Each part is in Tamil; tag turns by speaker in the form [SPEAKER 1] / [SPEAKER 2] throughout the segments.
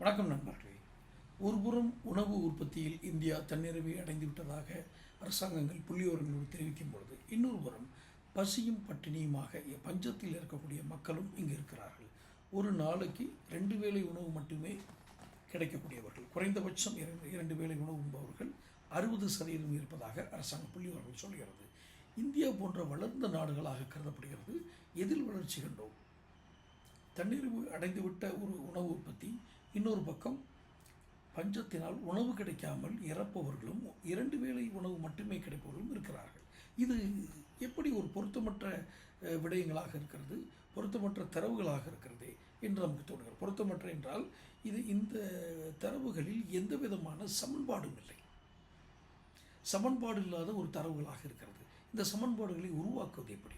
[SPEAKER 1] வணக்கம் நண்பர்களே. ஒருபுறம் உணவு உற்பத்தியில் இந்தியா தன்னிறைவை அடைந்துவிட்டதாக அரசாங்கங்கள் புள்ளியோரங்களோடு தெரிவிக்கும் பொழுது இன்னொரு புறம் பசியும் பட்டினியுமாக பஞ்சத்தில் இருக்கக்கூடிய மக்களும் இங்கு இருக்கிறார்கள். ஒரு நாளைக்கு ரெண்டு வேளை உணவு மட்டுமே கிடைக்கக்கூடியவர்கள். குறைந்தபட்சம் இரண்டு இரண்டு வேளை உணவு உண்பவர்கள் அறுபது சதவீதம் இருப்பதாக அரசாங்க புள்ளியோரங்கள் சொல்கிறது. இந்தியா போன்ற வளர்ந்த நாடுகளாக கருதப்படுகிறது. எதில் வளர்ச்சி கண்டோம். தண்ணீர் அடைந்துவிட்ட ஒரு உணவு உற்பத்தி. இன்னொரு பக்கம் பஞ்சத்தினால் உணவு கிடைக்காமல் இறப்பவர்களும் இரண்டு வேளை உணவு மட்டுமே கிடைப்பவர்களும் இருக்கிறார்கள். இது எப்படி ஒரு பொருத்தமற்ற விடயங்களாக இருக்கிறது? பொருத்தமற்ற தரவுகளாக இருக்கிறதே என்று நமக்கு தோணுகிறது பொருத்தமற்ற என்றால் இது இந்த தரவுகளில் எந்த விதமான சமன்பாடும் இல்லை. சமன்பாடு இல்லாத ஒரு தரவுகளாக இருக்கிறது. இந்த சமன்பாடுகளை உருவாக்குவது எப்படி?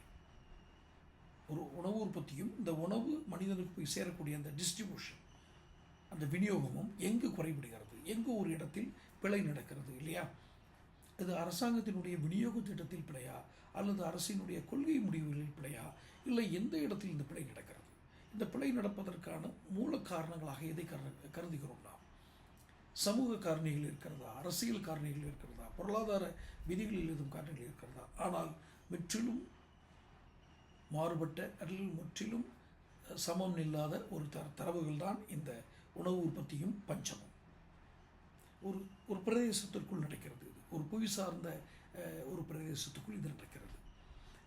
[SPEAKER 1] ஒரு உணவு உற்பத்தியும் இந்த உணவு மனிதனுக்கு போய் சேரக்கூடிய அந்த டிஸ்ட்ரிபியூஷன் அந்த விநியோகமும் எங்கு குறைபடுகிறது? எங்கு ஒரு இடத்தில் பிழை நடக்கிறது இல்லையா? இது அரசாங்கத்தினுடைய விநியோக திட்டத்தில் பிழையா? அல்லது அரசினுடைய கொள்கை முடிவுகளில் பிழையா? இல்லை எந்த இடத்தில் இந்த பிழை நடக்கிறது? இந்த பிழை நடப்பதற்கான மூல காரணங்களாக எதை கருதுகிறோம் நாம்? சமூக காரணிகள் இருக்கிறதா? அரசியல் காரணிகள் இருக்கிறதா? பொருளாதார விதிகளில் எதுவும் காரணிகள் இருக்கிறதா? ஆனால் முற்றிலும் மாறுபட்ட அல்லது முற்றிலும் சமம் இல்லாத ஒரு தர தரவுகள் தான் இந்த உணவு உற்பத்தியும் பஞ்சமும். ஒரு ஒரு பிரதேசத்திற்குள் நடக்கிறது இது. ஒரு புவி சார்ந்த ஒரு பிரதேசத்துக்குள் இது நடக்கிறது.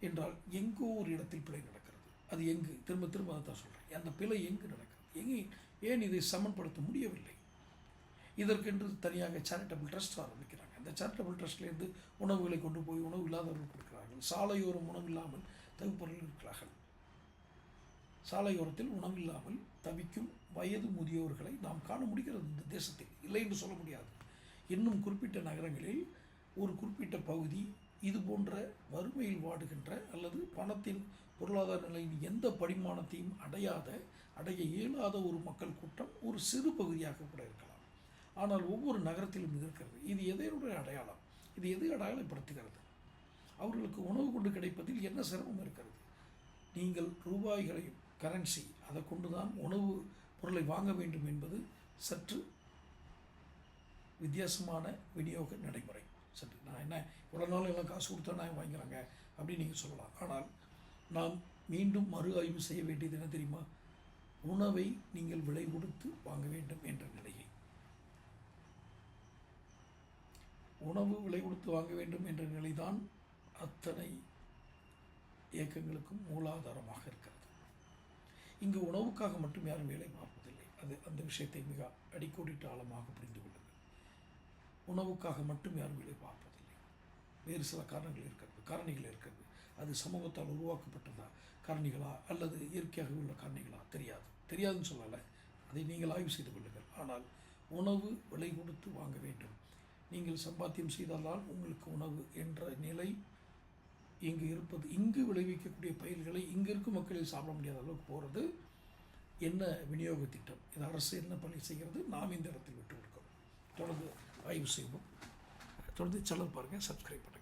[SPEAKER 1] என்றால் எங்கோ ஒரு இடத்தில் பிழை நடக்கிறது. அது எங்கு? திரும்ப திரும்ப அதை தான் சொல்கிறேன் அந்த பிழை எங்கு நடக்கிறது? எங்கே? ஏன் இதை சமன்படுத்த முடியவில்லை? இதற்கென்று தனியாக சேரிட்டபிள் ட்ரஸ்ட் ஆரம்பிக்கிறாங்க. அந்த சேரிட்டபிள் ட்ரஸ்ட்லேருந்து உணவுகளை கொண்டு போய் உணவு இல்லாதவர்கள் கொடுக்கிறார்கள். சாலையோரம் உணவு இல்லாமல் தகுப்பவர்கள் இருக்கிறார்கள் சாலையோரத்தில் உணவில்லாமல் தவிக்கும் வயது முதியோர்களை நாம் காண முடிகிறது இந்த தேசத்தில். இல்லை என்று சொல்ல முடியாது. இன்னும் குறிப்பிட்ட நகரங்களில் ஒரு குறிப்பிட்ட பகுதி இது போன்ற வறுமையில் வாடுகின்ற அல்லது பணத்தின் பொருளாதார நிலையின் எந்த படிமானத்தையும் அடையாத அடைய இயலாத ஒரு மக்கள் கூட்டம் ஒரு சிறு பகுதியாக கூட இருக்கலாம். ஆனால் ஒவ்வொரு நகரத்திலும் இருக்கிறது. இது எதையுடைய அடையாளம்? இது எது அடையாளப்படுத்துகிறது? அவர்களுக்கு உணவு கொண்டு கிடைப்பதில் என்ன சிரமம் இருக்கிறது? நீங்கள் ரூபாய்களையும் கரன்சி அதை கொண்டு தான் உணவு பொருளை வாங்க வேண்டும் என்பது சற்று வித்தியாசமான விநியோக நடைமுறை. சற்று நான் என்ன இவ்வளோ நாள் எல்லாம் காசு கொடுத்தா நான் வாங்கிறாங்க அப்படின்னு நீங்கள் சொல்லலாம். ஆனால் நாம் மீண்டும் மறு ஆய்வு செய்ய வேண்டியது என்ன தெரியுமா? உணவை நீங்கள் விலை கொடுத்து வாங்க வேண்டும் என்ற நிலையை. உணவு விலை கொடுத்து வாங்க வேண்டும் என்ற நிலைதான் அத்தனை இயக்கங்களுக்கும் மூலாதாரமாக இருக்கிறது. இங்கு உணவுக்காக மட்டும் யாரும் வேலை பார்ப்பதில்லை. அது அந்த விஷயத்தை மிக அடிக்கோடிட்டு ஆழமாக புரிந்து கொள்ளுங்கள். உணவுக்காக மட்டும் யாரும் வேலை பார்ப்பதில்லை. வேறு சில காரணங்கள் இருக்கிறது. காரணிகள் இருக்கிறது. அது சமூகத்தால் உருவாக்கப்பட்டதா? காரணிகளா? அல்லது இயற்கையாக உள்ள காரணிகளா? தெரியாது. தெரியாதுன்னு சொல்லலை. அதை நீங்கள் ஆய்வு செய்து கொள்ளுங்கள். ஆனால் உணவு விலை கொடுத்து வாங்க வேண்டும். நீங்கள் சம்பாத்தியம் செய்தால்தான் உங்களுக்கு உணவு என்ற நிலை இங்கு இருப்பது இங்கு விளைவிக்கக்கூடிய பயிர்களை இங்கு இருக்கும் மக்களில் சாப்பிட முடியாத அளவுக்கு போகிறது என்ன விநியோக திட்டம்? இது அரசு என்ன பணி செய்கிறது? நாம் இந்த இடத்தில் விட்டு கொடுக்கிறோம். தொடர்ந்து ஆய்வு செய்வோம். தொடர்ந்து சேனல் பாருங்கள் சப்ஸ்கிரைப் பண்ணுங்கள்